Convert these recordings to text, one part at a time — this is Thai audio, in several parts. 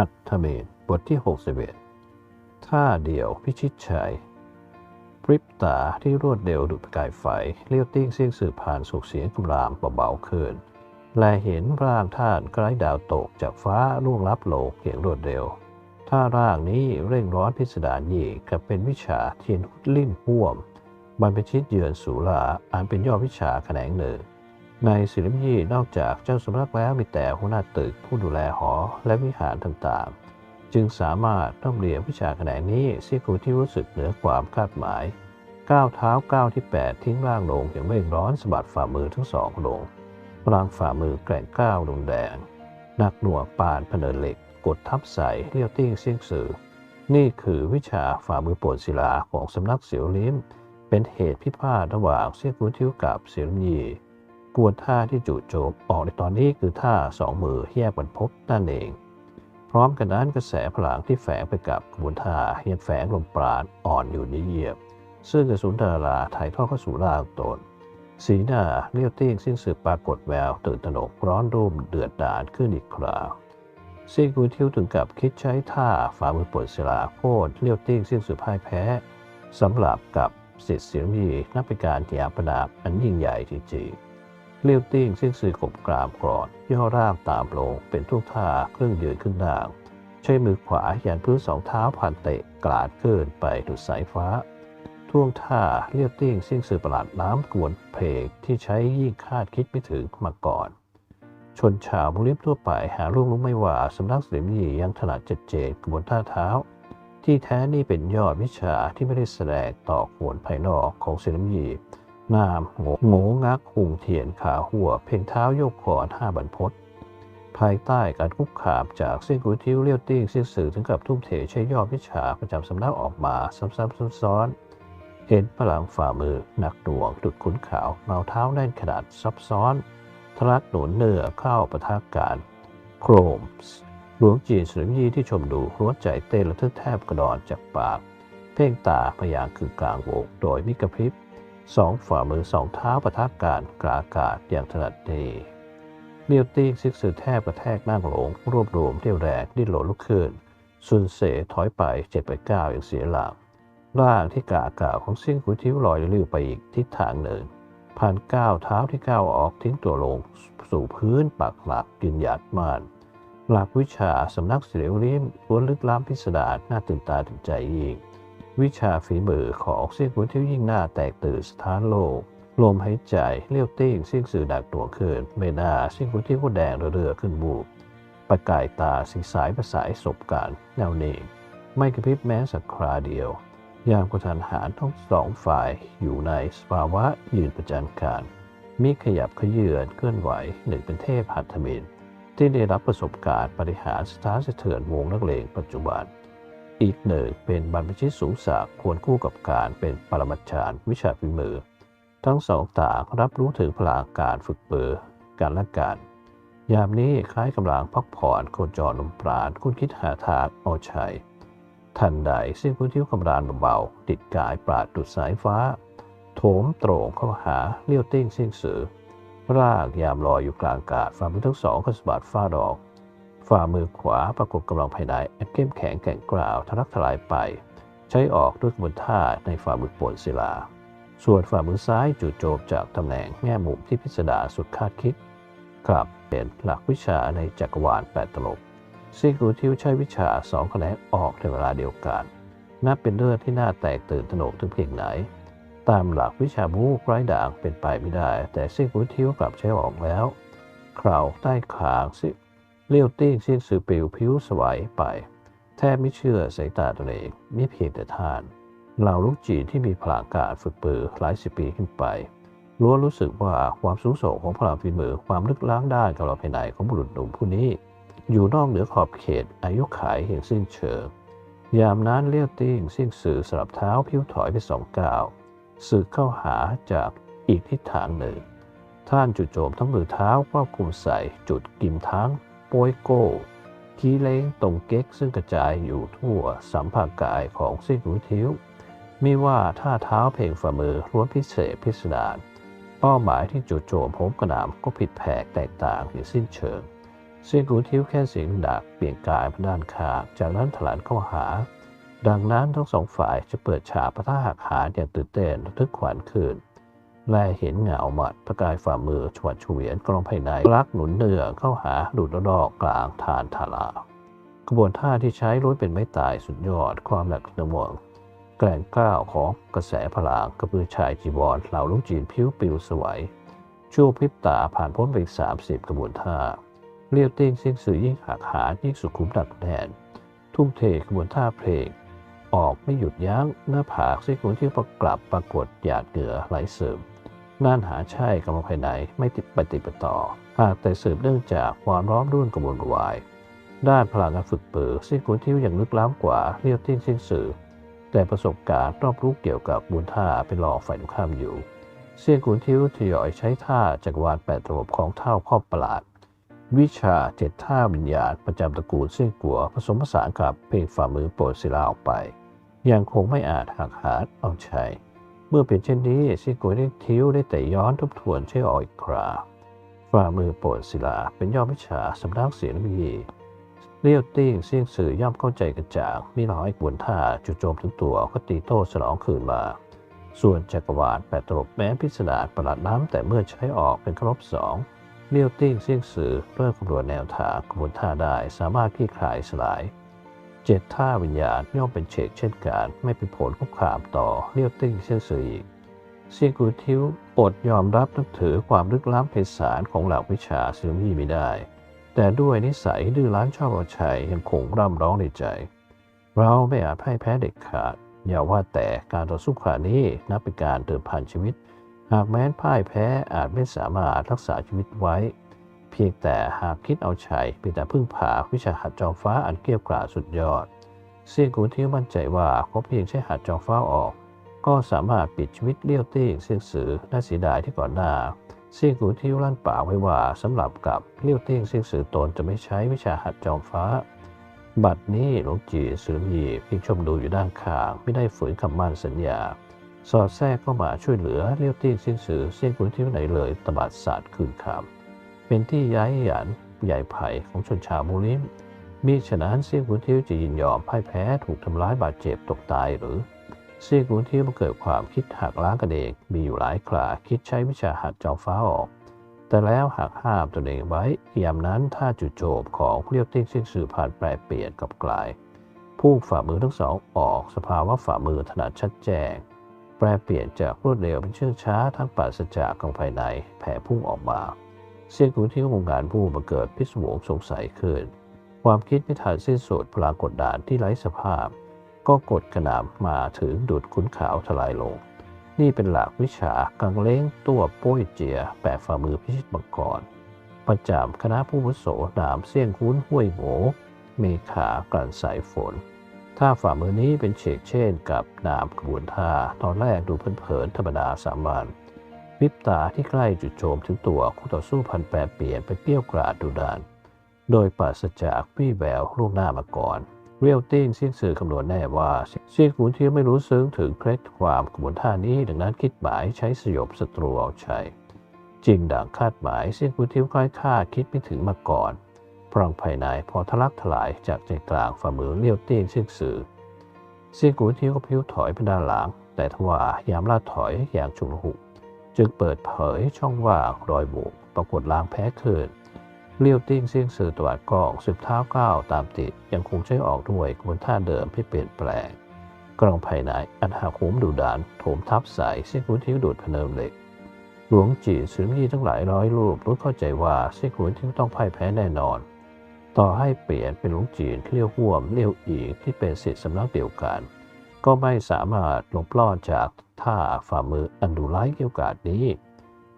หัตถเมนบทที่ 61 ท่าเดียวพิชิตชัยปริบตาที่รวดเร็วดุดประกายไฟเลี้ยวติ้งเสียงสื่อผ่านสุกเสียงกำรามเบาๆขึ้นและเห็นร่างท่านไร้ดาวตกจากฟ้าล่วงลับโลกเพียงรวดเร็ว ถ้าร่างนี้เร่งร้อนพิสดารยิ่งกับเป็นวิชาเทียนลิ่มพ่วมบรรพชิตเยือนสุราอันเป็นยอดวิชาแขนงหนึ่ง ในศิลปยี่นอกจากเจ้าสำนักแล้วมีแต่หัวหน้าตึกผู้ดูแลหอและวิหารต่างๆ จึงสามารถต้องเรียนวิชาแขนงนี้ซีกูที่รู้สึกเหนือความคาดหมายก้าวเท้าก้าวที่ 8 ทิ้งร่างลงอย่างเร่งร้อนสะบัดฝ่ามือทั้งสองลงพลังฝ่ามือแกร่งก้าวลงแดงหนักหน่วงปานผนเหล็ก กดทับใส่เลี้ยวติ้งเสียงสื่อ นี่คือวิชาฝ่ามือปวดศิลาของสำนักเสียวลิ้มเป็นเหตุพิพาทระหว่างเซียกูทิวกับเสียวลี กวนท่าที่จู่โจมออกในตอนนี้คือท่าสองมือแยกบรรพบนั่นเอง พร้อมกันนั้นกระแสพลังที่แฝงไปกับกวนท่าเฮียนแฝงลมปราณอ่อนอยู่นิเยียบ ซึ่งกระสุนดาราถ่ายทอดเข้าสู่ร่างตนสีหน้าเลี้ยวติ้งสิ้นสืบปรากฏแววตื่นตระหนกร้อนรุ่มเดือดดาลขึ้นอีกคราวซีกูทิวถึงกับคิดใช้ท่าฝ่ามือปวดศิลาโคตรเลี้ยวติ้งสิ้นสืบพ่ายแพ้สำหรับกับเสร็จเสียงดีนับเป็นการหยาบประดาบอันยิ่งใหญ่จริงๆ เลี้ยวติ้งสิ้นสืบกบกรามกรอดย่อร่างตามลงเป็นทุกท่าเครื่องยืนขึ้นดาง ใช้มือขวายันพื้นสองเท้าผ่านเตะกลาดขึ้นไปดุดสายฟ้า ท่วงท่าเลียบติ้งสิ้นสื่อประหลาดน้ำกวนเพลงที่ใช้ยิ่งคาดคิดไม่ถึงมาก่อน ชนชาวมุลิมทั่วไปหาลูกรู้ไม่ว่าสำนักเสรียังถนัดเจ็ดเจนกระบวนท่าเท้าที่แท้นี่เป็นยอดวิชาที่ไม่ได้แสดงต่อขวนภายนอกของเซรมยี นามโงโงงักหุ่งเทียนขาหัว เพ่งเท้ายกขอนห้าบรรพศภายใต้การคุกคามจากเส้นกุทิวเลี้ยวติ้งเส้นสื่อถึงกับทุ่มเทใช้ยอดวิชาประจำสำนักออกมาซ้ำๆซ้อนๆเห็นพลังฝ่ามือหนักหน่วงดุดขุนขาวเมาเท้าแน่นขนาดซับซ้อนทะลักหนุนเนื้อเข้าประทาการ โครมหลวงจีนสุริยีที่ชมดูหัวใจเต้นระทึกแทบกระดอนจากปาก เพ่งตาพยางคือกลางโวกโดยมิกระพริบ สองฝ่ามือสองเท้าประทาการกลาอากาศอย่างถนัดดีเลียวตี้ซิกสือแทบกระแทกนั่งหลง รวบรวมเที่ยวแรงดิ้นหลนลุกขึ้นสุนเสถอยไปเจ็ดไปเก้าอย่างเสียหลักร่างที่กาอากาศของซิ่งกุทิวลอยลิ้วไปอีกทิศทางหนึ่งผ่านก้าวเท้าที่ก้าวออกทิ้งตัวลง สู่พื้นปากหลักกินหยาดมานหลักวิชาสำนักเสียวลิ้มล้วนลึกล้ำพิสดารน่าตื่นตาตื่นใจยิ่ง วิชาฝีมือของเซียนกุนที่ยิ่งหน้าแตกตื่นสถานโลก ลมหายใจเลี้ยวติ้งเสียงสื่อดักตัวขึ้นเมนาเสียงกุนที่ก็แดงเรือขึ้นบูบประกายตาสีสายประสายศพการแนวเนงไม่กระพริบแม้สักคราเดียวยามกระทันหารทั้งสองฝ่ายอยู่ในสภาวะยืนประจันการมีขยับขยื่นเคลื่อนไหวหนึ่งเป็นเทพหัตถมินที่ได้รับประสบการณ์บริหารสถานสะเทือนวงนักเลงปัจจุบัน อีกหนึ่งเป็นบรรพชิตสูงศักดิ์ควรคู่กับการเป็นปรมาจารย์วิชาฝีมือ ทั้งสองต่างรับรู้ถึงพลังการฝึกเปือการละกันยามนี้คล้ายกำลังพักผ่อนโคจรลมปราณคุณคิดหาทางเอาชัยทันใดเส้นพื้นที่กำรานเบาๆติดกายปราดดุดสายฟ้า โถมตรงเข้าหาเลี้ยวติ้งเส้นสือ ร่างยามลอยอยู่กลางอากาศฝ่ามือทั้งสองก็สะบัดฟ้าดอก ฝ่ามือขวาปรากฏกำลังภายในอันเข้มแข็งแกร่งกล้าวทะลักทลายไป ใช้ออกด้วยกระบวนท่าในฝ่ามือปวนศิลา ส่วนฝ่ามือซ้ายจู่โจมจากตำแหน่งแง่มุมที่พิสดารสุดคาดคิดกลับเป็นหลักวิชาในจักรวาลแปดตลบซีกูทิวใช้วิชาสองแขนงออกในเวลาเดียวกัน นับเป็นเรื่องที่น่าแตกตื่นตระหนกถึงเพียงไหน ตามหลักวิชาบูไร้ด่างเป็นไปไม่ได้ แต่ซีกูทิวกลับใช้ออกแล้ว คราวใต้ขางซิ เลี้ยวติ้งสิ้นสื่อปิวผิวสวายไป แทบไม่เชื่อสายตาตัวเองมิเพียงแต่ท่านเหล่าลูกจีนที่มีพลังการฝึกปือหลายสิบปีขึ้นไปล้วนรู้สึกว่าความสูงส่งของพลังฝีมือความลึกล้างด้านกำลังภายในของบุรุษหนุ่มผู้นี้ อยู่นอกเหนือขอบเขตอายุขัยอย่างสิ้นเชิงยามนั้นเลี้ยวติ้งสิ้นสื่อสลับเท้าพิ้วถอยไปสองก้าวสื่อเข้าหาจากอีกทิศทางหนึ่ง ท่านจุดโจมทั้งมือเท้าครอบคลุมใส่จุดกิมทั้ง โปยโก้คีเล้งตรงเก๊กซึ่งกระจายอยู่ทั่วสัมผัสกายของซิกหูทิวมีว่าท่าเท้าเพลงฝ่ามือล้วนพิเศษพิสดารเป้าหมายที่จุดโจมโหมกระหน่ำก็ผิดแผกแตกต่างอย่างสิ้นเชิงเสียงกูทิวแค่เสียงดักเปลี่ยนกายไปด้านข้างจากนั้นถลานเข้าหา ดังนั้นทั้งสองฝ่ายจะเปิดฉากปะทะหักหาอย่างตื่นเต้นระทึกขวัญคืน แลเห็นเงาหมัดประกายฝ่ามือชวัดเฉวียนกลองภายในลักหนุนเนือเข้าหาดูดดอกกลางทานทารากระบวนท่าที่ใช้ล้วนเป็นไม้ตายสุดยอดความหนักหน่วงแกล่งก้าวของกระแสพลังกระพือชายจีบอลเหล่าลูกจีนผิวปิวสวยชั่วพริบตาผ่านพ้นไปอีกสามสิบกระบวนท่า เรียวติ้งเสียงสื่อยิ่งหักหายิ่งสุขุมดักแน่นทุ่มเทกระบวนท่าเพลง ออกไม่หยุดยั้งหน้าผากซี่ขุนที่ประกลับปรากฏหยาดเหงื่อไหลซึม น่านหาใช่กำลังภายในไม่ติดปฏิปต่อ หากแต่สืบเนื่องจากความร้อมรุ่นกระบวนวาย ด้านพลังการฝึกปือซี่ขุนที่ยังลึกล้ำกว่าเรียวติ้งเสียงสื่อ แต่ประสบการณ์รอบรู้เกี่ยวกับบุญท่าเป็นหลอกฝ่ายตรงข้ามอยู่เซียนขุนทิวทยอยใช้ท่าจักรวาลแปดระบบของเท่าพ่อประหลาด วิชาเจ็ดท่าวิญญาณประจำตระกูลเซียนกัวผสมผสานกับเพลงฝ่ามือโปรดศิลาออกไป ยังคงไม่อาจหักหาดเอาใชัย เมื่อเป็นเช่นนี้ซียนกัวได้ทิวได้แต่ย้อนทบทวนใช้ออกอีกคราฝ่ามือโปรดศิลาเป็นยอดวิชาสำนักเสียงวีเลี้ยวติ้งเสียงสื่อย่อมเข้าใจกระจ่างมีร้อยกวนท่าจุโจมถึงตัวก็ตีโต้สนองคืนมา ส่วนจักรวาลแปดตลบแม้พิสดารประหลาดล้ำแต่เมื่อใช้ออกเป็นครบสองเลี้ยวติ้งเสี่ยงสื่อเริ่มคำนวณแนวทางกระบวนท่าได้สามารถคลี่คลายสลาย เจ็ดท่าวิญญาณย่อมเป็นเชกเช่นกัน ไม่เป็นผลคุกคามต่อเลี้ยวติ้งเสี่ยงสื่ออีกเซียงกูทิวอดยอมรับนับถือความลึกล้ำไพศาลของเหลักวิชาซึ่งมีไม่ได้ แต่ด้วยนิสัยดื้อรั้นชอบเอาชัยยังคงร่ำร้องในใจ เราไม่อาจพ่ายแพ้เด็ดขาด อย่าว่าแต่การต่อสู้ครานี้นับเป็นการเดิมพันชีวิต หากแม้นพ่ายแพ้อาจไม่สามารถรักษาชีวิตไว้ พียงแต่หากคิดเอาชัยเป็นแต่พึ่งพาวิชาหัดจอมฟ้าอันเกี้ยวกราสุดยอดเซียงกูทิวมั่นใจว่าเขาเพียงใช้หัดจอมฟ้าออก ก็สามารถปิดชีวิตเลี้ยวตี้เซียงสือน่าเสียดายที่ก่อนหน้าเซียงกูทิวลั่นปากไว้ว่าสำหรับกับเลี้ยวเตี้ยงเซียงสือตนจะไม่ใช้วิชาหัดจอมฟ้า บัดนี้หลวงจีสือมีเพียงชมดูอยู่ด้านข้างไม่ได้ฝืนคำมั่นสัญญาสอดแทรกเข้ามาช่วยเหลือเลี้ยวเตี้ยงเซียงสือเซียงกูทิวไหนเลยตบัดศาสตร์คืนคำ เป็นที่ย้ายหยันใหญ่ไผ่ของชนชาวมูลิมมีฉะนั้นเซียงกูทิวจะยินยอมพ่ายแพ้ถูกทำร้ายบาดเจ็บตกตายหรือเซียงกูทิวมาเกิดความคิดหักล้างกันเองมีอยู่หลายคราคิดใช้วิชาหัดจอมฟ้าออก แต่แล้วหากห้ามตนเองไว้ยามนั้นถ้าจุดโจมของเรียวติ้งเส้นสื่อผ่านแปรเปลี่ยนกับกลายพุ่งฝ่ามือทั้งสองออกสภาวะฝ่ามือถนัดชัดแจ้งแปรเปลี่ยนจากรวดเร็วเป็นเชื่องช้าทั้งปราศจากกองภายในแผ่พุ่งออกมา เสียงกูที่วงการผู้มาเกิดพิศวงสงสัยขึ้น ความคิดไม่ทันสิ้นสุดพลากดดานที่ไร้สภาพ ก็กดกระหน่ำมาถึงดูดขุนขาวทลายลง นี่เป็นหลักวิชากังเล้งตัวป้ยเจียแปะฝ่ามือพิชิตมังกรประจำคณะผู้วุโสนามเสี่ยงคุ้นห้วยโหมเมขากลั่นสายฝน ถ้าฝ่ามือนี้เป็นเฉกเช่นกับนามกระบวนท่าตอนแรกดูเผินๆธรรมดาสามัญ วิบตาที่ใกล้จุดโจมถึงตัวคู่ต่อสู้พันแปรเปลี่ยนไปเปรี้ยวกราดดุดาน โดยปราศจากวี่แววลูกหน้ามาก่อน เรียวติ้งเสี่ยงสื่อคำนวณแน่ว่าเสี่ยงขุนเทียไม่รู้ซึ้งถึงเคล็ดความกระบวนท่านี้ดังนั้นคิดหมายใช้สยบศัตรูเอาชัยจริงดังคาดหมายเสี่ยงขุนเทียวคล้ายคาดคิดไม่ถึงมาก่อนพลังภายในพอทะลักทลายจากใจกลางฝ่ามือเลี้ยวติ้งเสี่ยงสื่อเสี่ยงขุนเทียวก็พิ้วถอยไปด้านหลัง แต่ทว่ายามลาดถอยอย่างฉุกละหุก จึงเปิดเผยช่องว่างรอยโหวปรากฏลางแพ้คืนเลี้ยวติ้งเสียงสื่อตวัดกองสืบเท้าก้าวตามติด ยังคงใช้ออกด้วยกระบวนท่าเดิมที่เปลี่ยนแปลงกลองภายในอันหักโหมดุดานโถมทับสายเส้นขุนทิ้วดูดพเนิมเหล็ก หลวงจีสือมีทั้งหลายร้อยรูปรู้เข้าใจว่าเส้นขุนทิ้วต้องพ่ายแพ้แน่นอน ต่อให้เปลี่ยนเป็นหลวงจีนเลี้ยวห่วมเลี้ยวอีกที่เป็นสิทธิสำนักเดียวกัน ก็ไม่สามารถหลบล่อจาก ท่าฝ่ามืออันดุร้ายเกี่ยวกาดนี้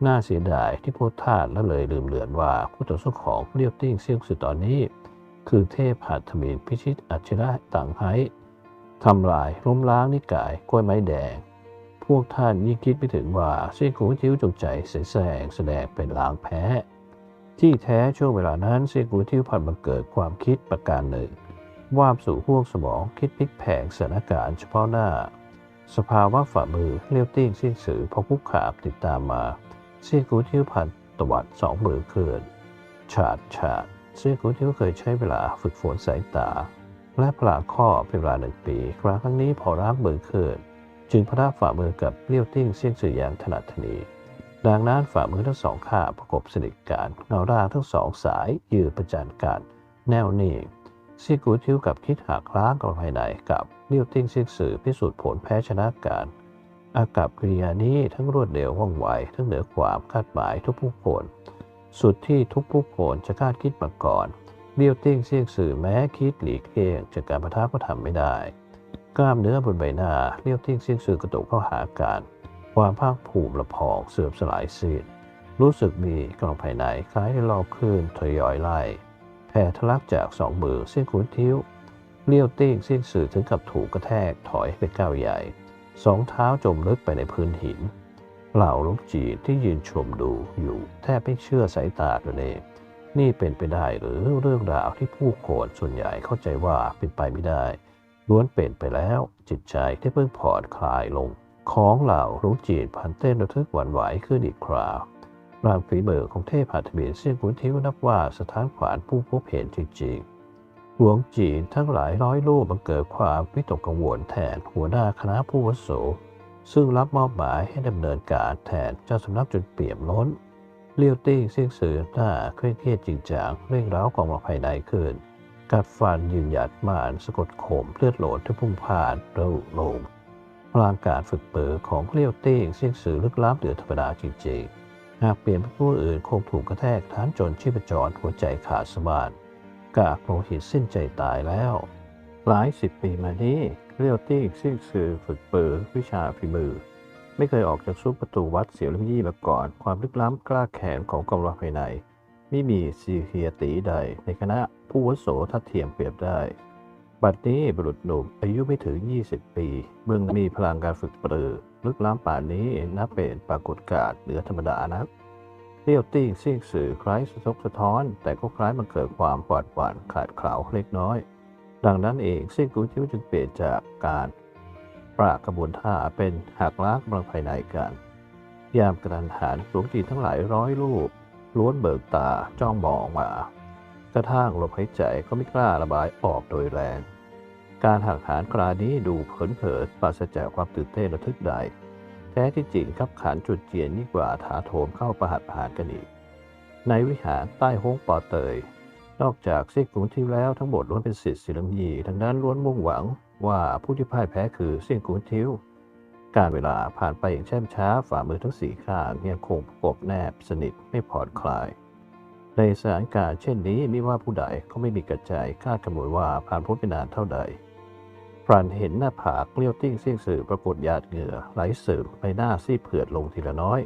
น่าเสียดายที่พูดท่าและเลยลืมเลือนว่าคู่ต่อสู้ของเลี้ยวติ้งเซียงสุดตอนนี้ คือเทพหัตถมินพิชิตอัจฉริยะต่างไฮทำลายล้มล้างนิกายกล้วยไม้แดง พวกท่านยิ่งคิดไม่ถึงว่าเซี่ยงขุนจิ้วจงใจเสแสร้งแสดงเป็นลางแพ้ ที่แท้ช่วงเวลานั้นเซี่ยงขุนจิ้วผ่านมาเกิดความคิดประการหนึ่งวาบสู่พวกสมองคิดพลิกแผงสถานการณ์เฉพาะหน้า สภาวะฝ่ามือเลี้ยวติ้งสิ้นสือพอคุกขามติดตามมาเซี่ยงกูทิวพันตวัดสองมือเกินฉาดฉาดซึ่งคุณทิวเคยใช้เวลาฝึกฝนสายตา และพลาข้อเป็นเวลาหนึ่งปี ครั้งครั้งนี้พอรับมือเกินจึงพระฝ่ามือกับเลี้ยวติ้งเสี่ยงสื่ออย่างถนัดถนีดังนั้นฝ่ามือทั้งสองข้าประกบสนิทกันเงาร่างทั้งสองสายยืนประจันกันแนวนิ่ง ซีกูทิวกับคิดหักล้างกันภายในกับเลี้ยวติ้งเสี่ยงสื่อพิสูจน์ผลแพ้ชนะกันอากับกิริยานี้ทั้งรวดเร็วว่องไว ทั้งเหนือความคาดหมายทุกผู้คนสุดที่ทุกผู้คนจะคาดคิดมาก่อนเลี้ยวติ้งเสี่ยงสื่อแม้คิดหลีกเลี่ยงจากการประทะก็ทำไม่ได้ กล้ามเนื้อบนใบหน้าเลี้ยวติ้งเสี่ยงสื่อกระตุกเข้าหากัน ความภาคภูมิละพองเสื่อมสลายสิ้นรู้สึกมีกำลังภายในคล้ายได้รอบคลื่นทยอยไล่ แผ่ทะลักจากสองมือเส้นขุนทิ้วเลี้ยวติ้งเส้นสื่อถึงกับถูกกระแทกถอยไปก้าวใหญ่ สองเท้าจมลึกไปในพื้นหิน เหล่าลูกจีนที่ยืนชมดูอยู่แทบไม่เชื่อสายตาตัวเองนี่เป็นไปได้หรือเรื่องราวที่ผู้คนส่วนใหญ่เข้าใจว่าเป็นไปไม่ได้ล้วนเป็นไปแล้วจิตใจที่เพิ่งผ่อนคลายลง ของเหล่าลูกจีนพันเต้นระทึกหวั่นไหวขึ้นอีกคราว รางฝีมือของเทพหัตถบินเสี่ยงขุนทิวนับว่าสถานขวานผู้พบเห็นจริงๆ หลวงจีนทั้งหลายร้อยลูกบังเกิดความวิตกกังวลแทนหัวหน้าคณะผู้วโส ซึ่งรับมอบหมายให้ดำเนินการแทนเจ้าสำนักจนเปี่ยมล้น เลี้ยวติ้งเสี่ยงสือหน้าเคร่งเครียดจริงจังเร่งร้าวกองมาภายในขึ้นกัดฟันยืนหยัดมานสะกดข่มเลือดโหลดที่พุ่งผ่านเร็วลงพลังการฝึกเปิดของเลี้ยวติ้งเสี่ยงสือลึกล้ำเหนือธรรมดาจริงๆ หากเปลี่ยนเป็นผู้อื่นคงถูกกระแทกฐานจนชีพจรหัวใจขาดสะบัดกากโลหิตสิ้นใจตายแล้ว หลายสิบปีมานี้เรียวตี้ซิ่งซือฝึกเปิดวิชาฝีมือ ไม่เคยออกจากซุปประตูวัดเสียวลิมยี่มาก่อน ความลึกล้ำกล้าแขนของกองรัภายใน ไม่มีซีเฮียตีใด ในคณะผู้วโสทัดเทียมเปรียบได้ บัดนี้บุรุษหนุ่มอายุไม่ถึง 20 ปี เมืองมีพลังการฝึกปรือ ลึกล้ำป่านนี้นับเป็นปรากฏการณ์เหนือธรรมดานักเรียวติ้งซิ่งสื่อคล้ายสะทกสะท้อน แต่ก็คล้ายมันเกิดความหวาดหวั่นขาดข่าวเล็กน้อย ดังนั้นเองซิ่งกูจิ้วจึงเปลี่ยนจากการปรากระบวนท่าเป็นหักล้างกำลังภายในกัน ยามกระทันหันหลวงจีทั้งหลายร้อยรูปล้วนเบิกตาจ้องมองมา ระทั่งลมหายใจก็ไม่กล้าระบายออกโดยแรง การหักหานครานี้ดูเผินๆปราศจากความตื่นเต้นระทึกใด แท้ที่จริงครับขันจุดเจียนยิ่งกว่าถาโถมเข้าประหัตประหารกันอีก ในวิหารใต้ห้องปอเตย นอกจากเซี่ยกรุงที่แล้วทั้งหมดล้วนเป็นศิษย์ศิลมยีทั้งนั้นล้วนมุ่งหวังว่าผู้ที่พ่ายแพ้คือเซี่ยงกุนทิวการเวลาผ่านไปอย่างแช่มช้าฝ่ามือทั้งสี่ข้างยังคงประกบแนบสนิทไม่ผ่อนคลาย ในสถานการณ์เช่นนี้ไม่ว่าผู้ใดก็ไม่มีกระจายคาดกำหนดว่าผ่านพ้นไปนานเท่าใดพรันเห็นหน้าผากเลี้ยวติ้งเสี่ยงสื่อปรากฏหยาดเหงื่อไหลสริมใบหน้าซีเผือดลงทีละน้อย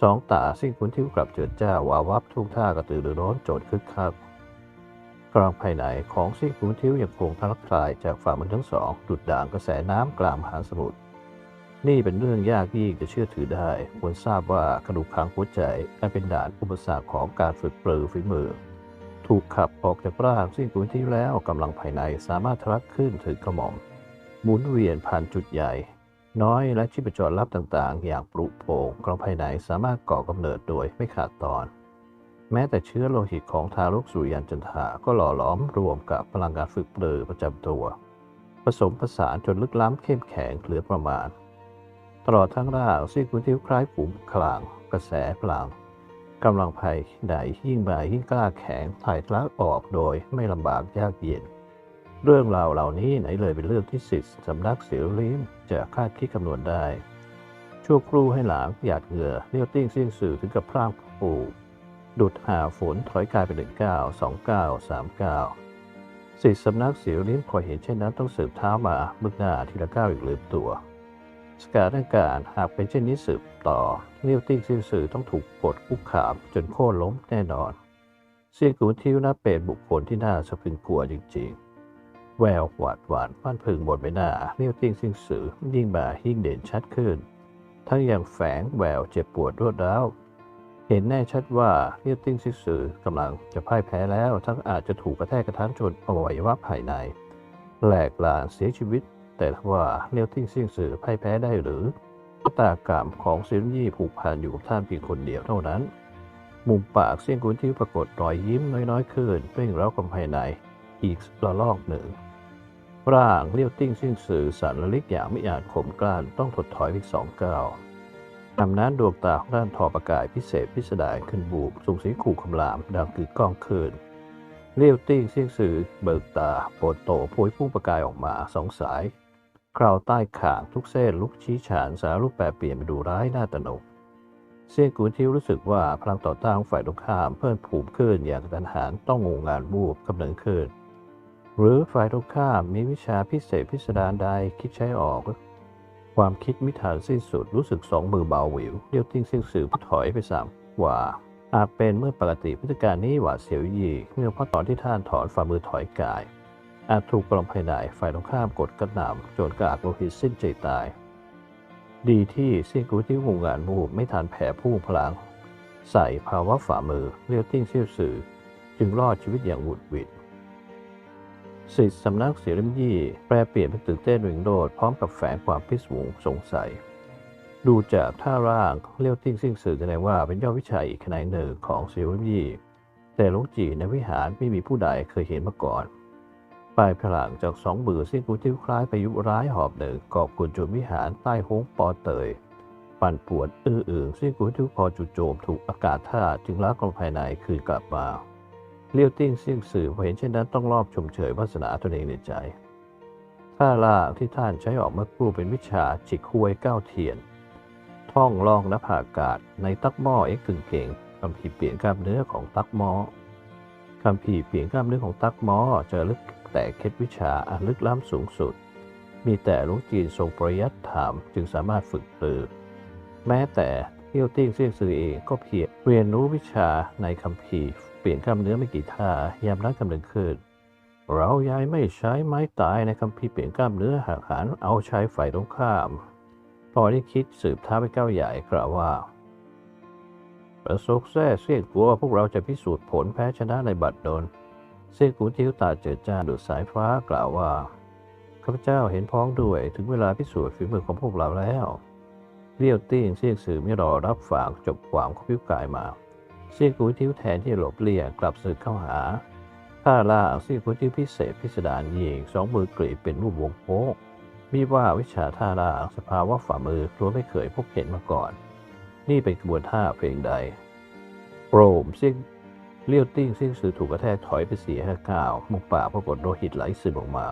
สองตาซิ่งคุนทิวกลับเจิดจ้าวาวับทุ่งท่ากระตือรือร้นโจดคึกคักกลางภายในของซิ่งคุนทิวยังคงทะลักทลายจากฝ่ามือทั้งสองดุดด่างกระแสน้ำกลางมหาสมุทร นี่เป็นเรื่องยากยิ่งจะเชื่อถือได้ ควรทราบว่ากระดูกคางหัวใจอันเป็นด่านอุปสรรคของการฝึกปรือฝีมือ ถูกขับออกจากร่างซิ่งคุนทิวแล้วกำลังภายในสามารถทะลักขึ้นถึงกระหม่อม หมุนเวียนผ่านจุดใหญ่ น้อยและชีพจรลับต่างๆ อย่างปลุกโปร่งกลางภายในสามารถก่อกำเนิดโดยไม่ขาดตอน แม้แต่เชื้อโลหิตของทารกสุริยันจันทาก็หล่อหลอมรวมกับพลังงานฝึกเปลือประจำตัว ผสมผสานจนลึกล้ำเข้มแข็งเหลือประมาณ ตลอดทั้งร่างซีกุนทิวคล้ายขุมคลาง กระแสพลังกำลังภายในยิ่งบ่ายยิ่งกล้าแข็งถ่ายทลักออกโดยไม่ลำบากยากเย็น เรื่องราวเหล่านี้ไหนเลยเป็นเรื่องที่สิทธิ์สำนักเสียวลิมจะคาดคิดคำนวณได้ ชั่วครู่ให้หลังหยาดเหงื่อเลี้ยวติ้งเสี่ยงสื่อถึงกับพร่างปูดุดหาฝนถอยกลายเป็นหนึ่งเก้าสองเก้าสามเก้าสิทธิ์สำนักเสียวลิมพอเห็นเช่นนั้นต้องสืบเท้ามามึกหน้าทีละก้าวอีกลืมตัว สถานการหากเป็นเช่นนี้สืบต่อเลี้ยวติ้งเสี่งสื่อต้องถูกกดคุกขามจนโค่นล้มแน่นอนเสียงกูทิวนับเป็นบุคคลที่น่าสะพรึงกลัวจริงๆ แววหวาดหวานฟันพึงบนใบหน้าเลี้ยวติ้งซิ่งสือยิ่งบ่ายิ่งเด่นชัดขึ้น ทั้งยังแฝงแววเจ็บปวดรวดร้าวเห็นแน่ชัดว่าเลี้ยวติ้งซิ่งสือกำลังจะพ่ายแพ้แล้วทั้งอาจจะถูกกระแทกกระทันจนอวัยวะภายในแหลกลานเสียชีวิต แต่ว่าเลี้ยวติ้งซิ่งสือพ่ายแพ้ได้หรือตากรรมของเซียนยี่ผูกพันอยู่กับท่านเพียงคนเดียวเท่านั้น มุมปากเสี้ยงกุนที่ปรากฏรอยยิ้มน้อยๆขึ้นเร่งเร้าความภายในอีกระลอกหนึ่ง ร่างเลี้ยวติ้งสิ้นสื่อสันละลิกอย่างไม่อาจข่มกลั้นต้องถดถอยอีกสองก้าวทำนั้นดวงตาของด้านทอประกายพิเศษพิสดารขึ้นบูบสูงสีขู่คำรามดังกึกก้องคืนเลี้ยวติ้งเสี้ยงสื่อเบิกตาโปรดโตพวยพุ่งประกายออกมาสองสาย คราวใต้ขางทุกเส้นลุกชี้ฉานสารรูปแปรเปลี่ยนไปดูร้ายน่าตนกเซียนกูทิวรู้สึกว่าพลังต่อต้านของฝ่ายตรงข้ามเพิ่มผูมขึ้นอย่างกระทันหันต้องงงงานบูบกำเนิดขึ้น หรือฝ่ายตรงข้ามมีวิชาพิเศษพิสดารใดคิดใช้ออก ความคิดมิถานสิ้นสุดรู้สึกสองมือเบาหวิวเลี้ยวติ้งเสียงสื่อถอยไปสามว่าอาจเป็นเมื่อปกติพฤติการนี้หวาดเสียวยีเมื่อพราะตอนที่ท่านถอนฝ่ามือถอยกาย อาจถูกกลมภายในฝ่ายตรงข้ามกดกระหน่ำจนกระอักโลหิตสิ้นใจตาย ดีที่เซียงกูที่วงงานมูบไม่ทันแผ่พุ่งพลัง ใส่ภาวะฝ่ามือเลี้ยวติ้งเสี้ยวสื่อ จึงรอดชีวิตอย่างหวุดหวิดสิทธิสำนักเสียริมยี่แปรเปลี่ยนเป็นตื่นเต้นวิ่งโดดพร้อมกับแฝงความพิศวงสงสัย ดูจากท่าร่างเลี้ยวติ้งซิ่งสื่อแสดงว่าเป็นยอดวิชัยอีกขนาดหนึ่งของเสียริมยี่ แต่ลวงจีในวิหารไม่มีผู้ใดเคยเห็นมาก่อน ปลายพลังจากสองมือซึ่งกูทิ้วคล้ายพายุร้ายหอบหนึ่งกอบกุนจุดวิหารใต้โฮงปอเตย ปั่นปวดอื้ออึงซึ่งกูทิ้วพอจุดโจมถูกอากาศท่าดจึงล้ากลงภายในคืนกลับมาเลี้ยวติ้งเสี่ยงสื่อพอเห็นเช่นนั้นต้องรอบชมเชยวาสนาตนเองในใจท่าล่างที่ท่านใช้ออกเมื่อครู่เป็นวิชาจิกคุยก้าวเทียน ท่องลองนับอากาศในตักหม้อเอ็กกึ่งเก่งคำพีเปลี่ยนกล้ามเนื้อของตักหม้อคำพีเปลี่ยนกล้ามเนื้อของตักหม้อเจะลึก แต่เคล็ดวิชาอันลึกล้ำสูงสุด มีแต่หลุงจีนทรงปริยัติถามจึงสามารถฝึกปรือ แม้แต่เที่ยวติ้งเสี่ยงซือเองก็เพียรเรียนรู้วิชาในคำพีเปลี่ยนกล้ามเนื้อไม่กี่ท่ายามนักกำลังขึ้นเราย้ายไม่ใช้ไม้ตายในคำพีเปลี่ยนกล้ามเนื้อหากหันเอาใช้ฝ่ายตรงข้ามพอได้คิดสืบท้าไปก้าวใหญ่กล่าวว่าประสบแท้เสี่ยงกลัวพวกเราจะพิสูจน์ผลแพ้ชนะในบัดดล เสี่ยงกูทิ้วตาเจิดจ้าดุดสายฟ้ากล่าวว่าข้าพเจ้าเห็นพ้องด้วยถึงเวลาพิสูจน์ฝีมือของพวกเราแล้วเลี้ยวติ้งเสี่ยงสื่อไม่รอรับฝากจบความขพิวกายมาเสี่ยงกูทิ้วแทนที่หลบเลี่ยงกลับสึกเข้าหาท่าล่าเสี่ยงกูทิ้วพิเศษพิสดารยิงสองมือกรีดเป็นรูปวงโค้งมีว่าวิชาท่าล่าสภาวะฝ่ามือล้วนไม่เคยพบเห็นมาก่อน นี่เป็นกระบวนท่าเพลงใดโปรมเสี่ยง เลี้ยวติ้งเสี่ยงสื่อถูกกระแทกถอยไปเสียห้าก้าวมุกปากปรากฏโลหิตไหลซึมออกมา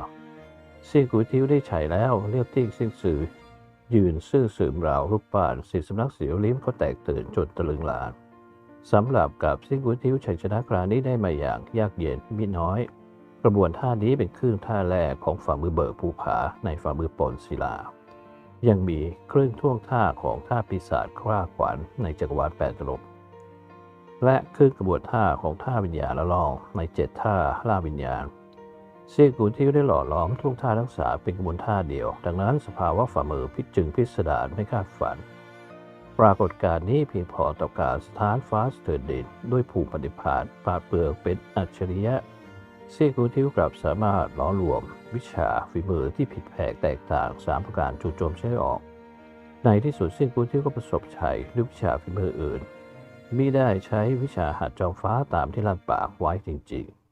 เสี่ยงกุยทิ้วได้ใช้แล้วเลี้ยวติ้งเสี่ยงสื่อยืนซื่อสืมราวรูปป่านสิสำนักเสียวลิ้มก็แตกตื่นจนตะลึงหลานสำหรับกับเสี่ยงกุยทิ้วชัยชนะคราวนี้ได้มาอย่างยากเย็นมิน้อย กระบวนท่านี้เป็นคลื่นท่าแรกของฝ่ามือเบิกภูผาในฝ่ามือปนศิลา ยังมีเครื่องท่วงท่าของท่าปีศาจคร่าขวัญในจักรวาลแปดตลบ และคือกระบวนท่าของท่าวิญญาณละลองในเจ็ดท่าล่าวิญญาณเซียกูที่ได้หล่อหลอมท่วงท่าทั้งสาเป็นกระบวนท่าเดียว ดังนั้นสภาวะฝ่ามือพิจึงพิสดารไม่คาดฝัน ปรากฏการณ์นี้เพียงพอต่อการสถานฟ้าสเตอร์ดินด้วยภูมิปฏิภาณปราดเปลือกเป็นอัจฉริยะเซียกูที่กลับสามารถล้อรวม วิชาฝีมือที่ผิดแผกแตกต่างสามประการจู่โจมใช้ออก ในที่สุดเซียกูที่ก็ประสบชัยด้วยวิชาฝีมืออื่น มิได้ใช้วิชาหัดจอมฟ้าตามที่ลั่นปากไว้จริง ๆ